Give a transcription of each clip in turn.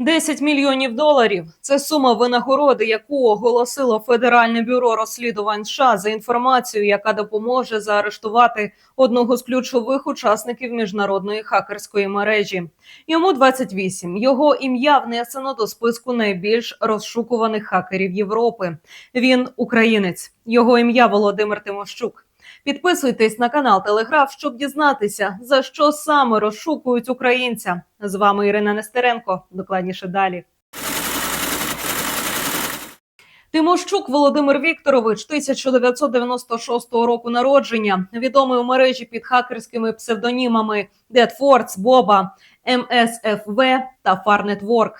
10 мільйонів доларів це сума винагороди, яку оголосило Федеральне бюро розслідувань США за інформацію, яка допоможе заарештувати одного з ключових учасників міжнародної хакерської мережі. Йому 28. Його ім'я внесено до списку найбільш розшукуваних хакерів Європи. Він українець. Його ім'я Володимир Тимощук. Підписуйтесь на канал Телеграф, щоб дізнатися, за що саме розшукують українця. З вами Ірина Нестеренко. Докладніше далі. Тимощук Володимир Вікторович, 1996 року народження, відомий у мережі під хакерськими псевдонімами Deadforce, Боба, MSFV та Network.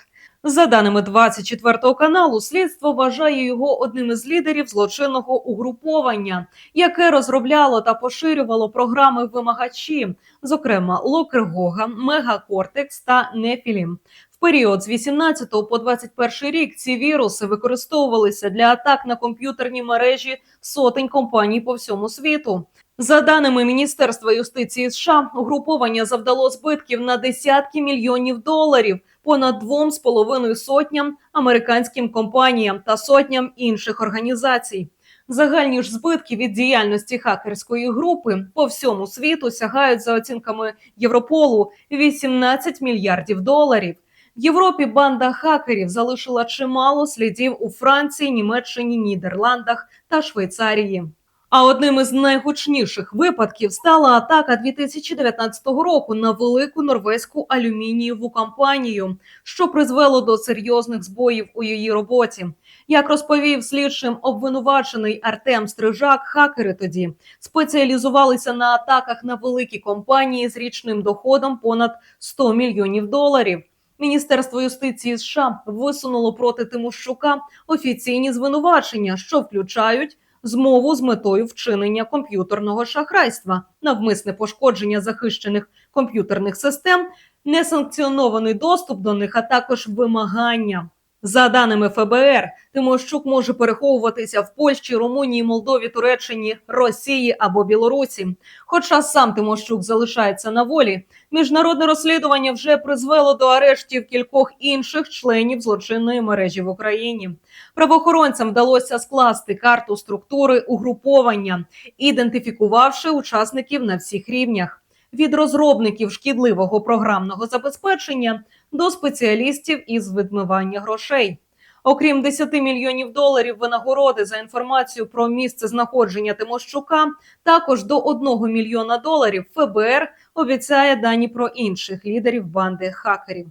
За даними 24 каналу, слідство вважає його одним із лідерів злочинного угруповання, яке розробляло та поширювало програми вимагачі, зокрема Локергога, Мегакортекс та Нефілім. В період з 18 по 21 рік ці віруси використовувалися для атак на комп'ютерні мережі сотень компаній по всьому світу. За даними Міністерства юстиції США, угруповання завдало збитків на десятки мільйонів доларів понад двом з половиною сотням американським компаніям та сотням інших організацій. Загальні ж збитки від діяльності хакерської групи по всьому світу сягають за оцінками Європолу 18 мільярдів доларів. В Європі банда хакерів залишила чимало слідів у Франції, Німеччині, Нідерландах та Швейцарії. А одним із найгучніших випадків стала атака 2019 року на велику норвезьку алюмінієву компанію, що призвело до серйозних збоїв у її роботі. Як розповів слідчим обвинувачений Артем Стрижак, хакери тоді спеціалізувалися на атаках на великі компанії з річним доходом понад 100 мільйонів доларів. Міністерство юстиції США висунуло проти Тимощука офіційні звинувачення, що включають змову з метою вчинення комп'ютерного шахрайства, навмисне пошкодження захищених комп'ютерних систем, несанкціонований доступ до них, а також вимагання. За даними ФБР, Тимощук може переховуватися в Польщі, Румунії, Молдові, Туреччині, Росії або Білорусі. Хоча сам Тимощук залишається на волі, міжнародне розслідування вже призвело до арештів кількох інших членів злочинної мережі в Україні. Правоохоронцям вдалося скласти карту структури угруповання, ідентифікувавши учасників на всіх рівнях від розробників шкідливого програмного забезпечення до спеціалістів із відмивання грошей. Окрім 10 мільйонів доларів винагороди за інформацію про місце знаходження Тимощука, також до 1 мільйона доларів ФБР обіцяє дані про інших лідерів банди хакерів.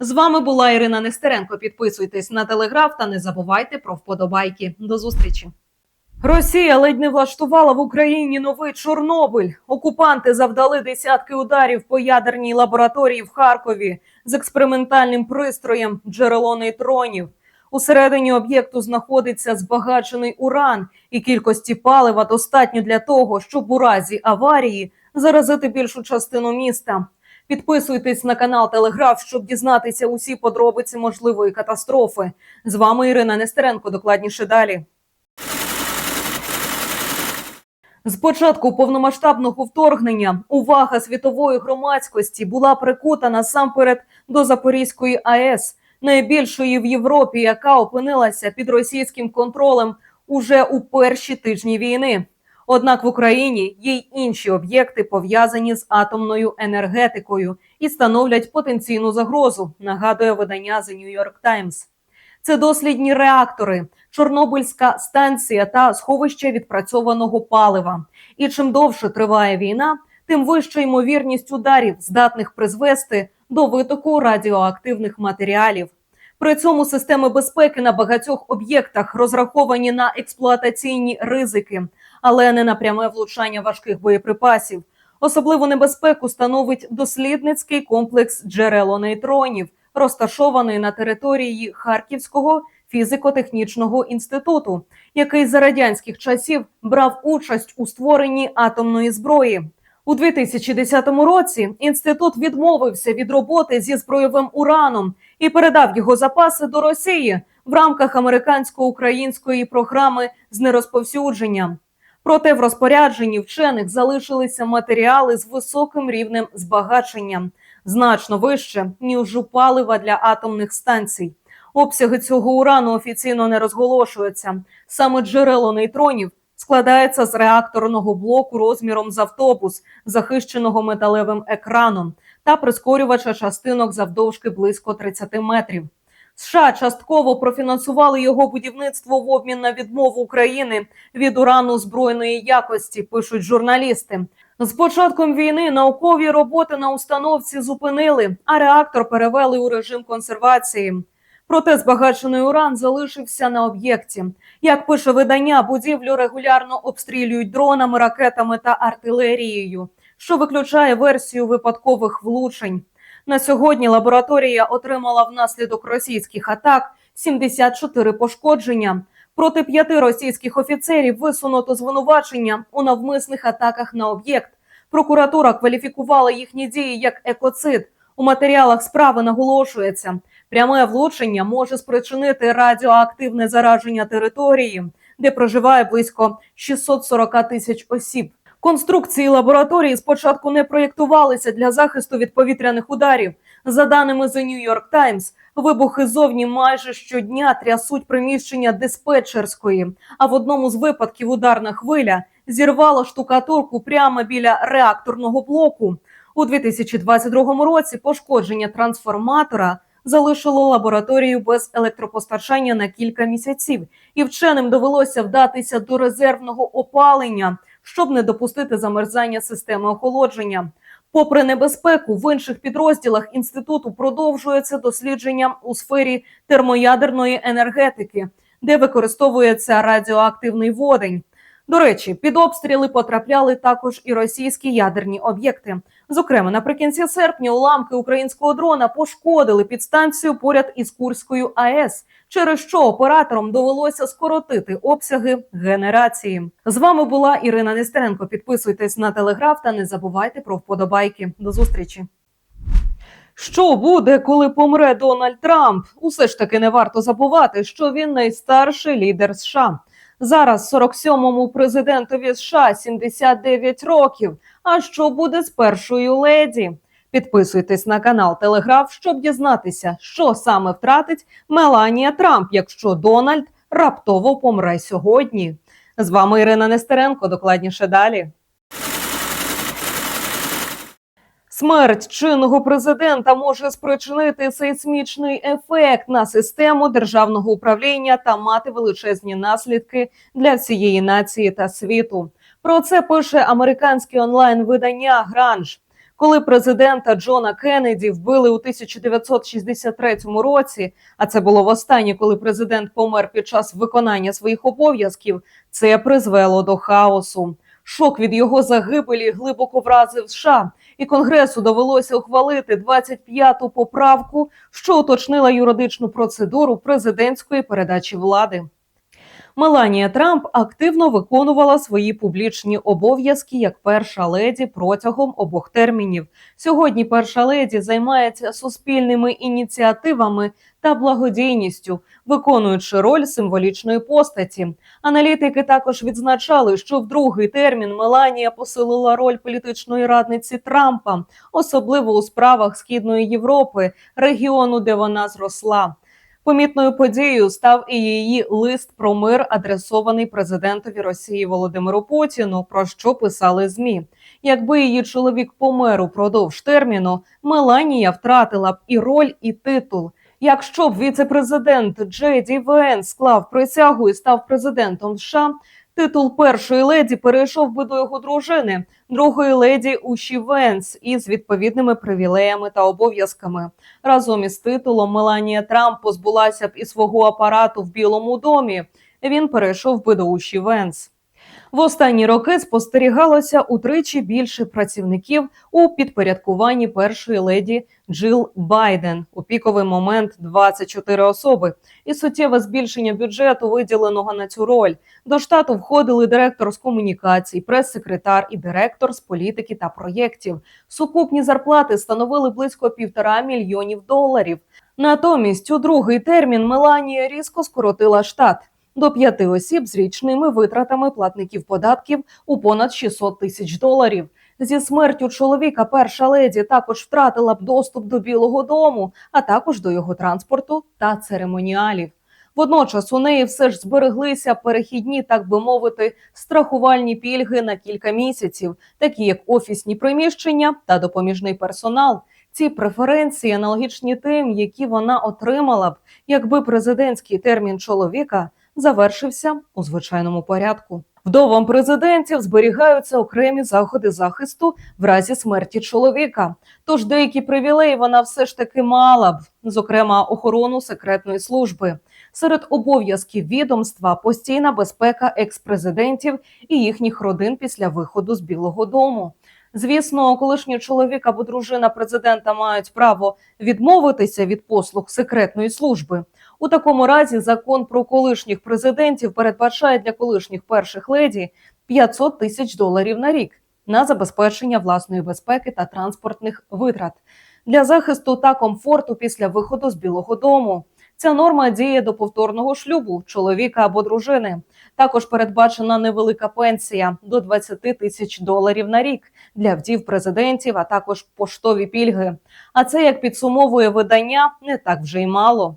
З вами була Ірина Нестеренко. Підписуйтесь на телеграф та не забувайте про вподобайки. До зустрічі. Росія ледь не влаштувала в Україні новий Чорнобиль. Окупанти завдали десятки ударів по ядерній лабораторії в Харкові з експериментальним пристроєм джерело нейтронів. Усередині об'єкту знаходиться збагачений уран, і кількості палива достатньо для того, щоб у разі аварії заразити більшу частину міста. Підписуйтесь на канал Телеграф, щоб дізнатися усі подробиці можливої катастрофи. З вами Ірина Нестеренко. Докладніше далі. З початку повномасштабного вторгнення увага світової громадськості була прикута насамперед до Запорізької АЕС, найбільшої в Європі, яка опинилася під російським контролем уже у перші тижні війни. Однак в Україні є й інші об'єкти пов'язані з атомною енергетикою і становлять потенційну загрозу. Нагадує видання The New York Times. Це дослідні реактори, Чорнобильська станція та сховище відпрацьованого палива. І чим довше триває війна, тим вища ймовірність ударів, здатних призвести до витоку радіоактивних матеріалів. При цьому системи безпеки на багатьох об'єктах розраховані на експлуатаційні ризики, але не на пряме влучання важких боєприпасів. Особливу небезпеку становить дослідницький комплекс джерелонейтронів, розташований на території Харківського фізико-технічного інституту, який за радянських часів брав участь у створенні атомної зброї. У 2010 році інститут відмовився від роботи зі збройовим ураном і передав його запаси до Росії в рамках американсько-української програми з нерозповсюдження. Проте в розпорядженні вчених залишилися матеріали з високим рівнем збагачення. Значно вище ніж у палива для атомних станцій. Обсяги цього урану офіційно не розголошуються. Саме джерело нейтронів складається з реакторного блоку розміром з автобус, захищеного металевим екраном, та прискорювача частинок завдовжки близько 30 метрів. США частково профінансували його будівництво в обмін на відмову України від урану збройної якості. Пишуть журналісти. З початком війни наукові роботи на установці зупинили, а реактор перевели у режим консервації. Проте збагачений уран залишився на об'єкті. Як пише видання, будівлю регулярно обстрілюють дронами, ракетами та артилерією, що виключає версію випадкових влучень. На сьогодні лабораторія отримала внаслідок російських атак 74 пошкодження. Проти п'яти російських офіцерів висунуто звинувачення у навмисних атаках на об'єкт. Прокуратура кваліфікувала їхні дії як екоцид. У матеріалах справи наголошується, пряме влучення може спричинити радіоактивне зараження території, де проживає близько 640 тисяч осіб. Конструкції лабораторії спочатку не проєктувалися для захисту від повітряних ударів. За даними The New York Times, вибухи зовні майже щодня трясуть приміщення диспетчерської. А в одному з випадків ударна хвиля зірвала штукатурку прямо біля реакторного блоку. У 2022 році пошкодження трансформатора залишило лабораторію без електропостачання на кілька місяців, і вченим довелося вдатися до резервного опалення, щоб не допустити замерзання системи охолодження. Попри небезпеку, в інших підрозділах інституту продовжується дослідження у сфері термоядерної енергетики, де використовується радіоактивний водень. До речі, під обстріли потрапляли також і російські ядерні об'єкти. Зокрема, наприкінці серпня уламки українського дрона пошкодили підстанцію поряд із Курською АЕС, через що операторам довелося скоротити обсяги генерації. З вами була Ірина Нестеренко. Підписуйтесь на телеграф та не забувайте про вподобайки. До зустрічі. Що буде, коли помре Дональд Трамп? Усе ж таки не варто забувати, що він найстарший лідер США. Зараз 47-му президентові США 79 років. А що буде з першою леді? Підписуйтесь на канал Телеграф, щоб дізнатися, що саме втратить Меланія Трамп, якщо Дональд раптово помре сьогодні. З вами Ірина Нестеренко. Докладніше далі. Смерть чинного президента може спричинити сейсмічний ефект на систему державного управління та мати величезні наслідки для всієї нації та світу. Про це пише американське онлайн-видання Гранж. Коли президента Джона Кеннеді вбили у 1963 році, а це було востаннє, коли президент помер під час виконання своїх обов'язків, це призвело до хаосу. Шок від його загибелі глибоко вразив США, і Конгресу довелося ухвалити 25-ту поправку, що уточнила юридичну процедуру президентської передачі влади. Меланія Трамп активно виконувала свої публічні обов'язки як перша леді протягом обох термінів. Сьогодні перша леді займається суспільними ініціативами та благодійністю, виконуючи роль символічної постаті. Аналітики також відзначали, що в другий термін Меланія посилила роль політичної радниці Трампа, особливо у справах Східної Європи, регіону, де вона зросла. Помітною подією став і її лист про мир, адресований президентові Росії Володимиру Путіну. Про що писали змі. Якби її чоловік помер упродовж терміну, Меланія втратила б і роль, і титул. Якщо б віце-президент Джей Ді Вен склав присягу і став президентом США, титул першої леді перейшов би до його дружини, другої леді Уші Венс із відповідними привілеями та обов'язками. Разом із титулом Меланія Трамп позбулася б і свого апарату в Білому домі. Він перейшов би до Уші Венс. В останні роки спостерігалося утричі більше працівників у підпорядкуванні першої леді Джил Байден. У піковий момент 24 особи, і суттєве збільшення бюджету, виділеного на цю роль. До штату входили директор з комунікацій, прес-секретар і директор з політики та проєктів. Сукупні зарплати становили близько півтора мільйонів доларів. Натомість, у другий термін Меланія різко скоротила штат до п'яти осіб з річними витратами платників податків у понад 600 тисяч доларів. Зі смертю чоловіка перша леді також втратила б доступ до Білого Дому, а також до його транспорту та церемоніалів. Водночас у неї все ж збереглися перехідні, так би мовити, страхувальні пільги на кілька місяців, такі як офісні приміщення та допоміжний персонал. Ці преференції аналогічні тим, які вона отримала б, якби президентський термін чоловіка завершився у звичайному порядку. Вдовам президентів зберігаються окремі заходи захисту в разі смерті чоловіка. Тож деякі привілеї вона все ж таки мала б, зокрема охорону секретної служби. Серед обов'язків відомства постійна безпека експрезидентів і їхніх родин після виходу з Білого Дому. Звісно, колишній чоловік або дружина президента мають право відмовитися від послуг секретної служби. У такому разі закон про колишніх президентів передбачає для колишніх перших леді 500 тисяч доларів на рік на забезпечення власної безпеки та транспортних витрат для захисту та комфорту після виходу з Білого Дому. Ця норма діє до повторного шлюбу чоловіка або дружини. Також передбачена невелика пенсія до 20 тисяч доларів на рік для вдів президентів, а також поштові пільги. А це як підсумовує видання не так вже й мало.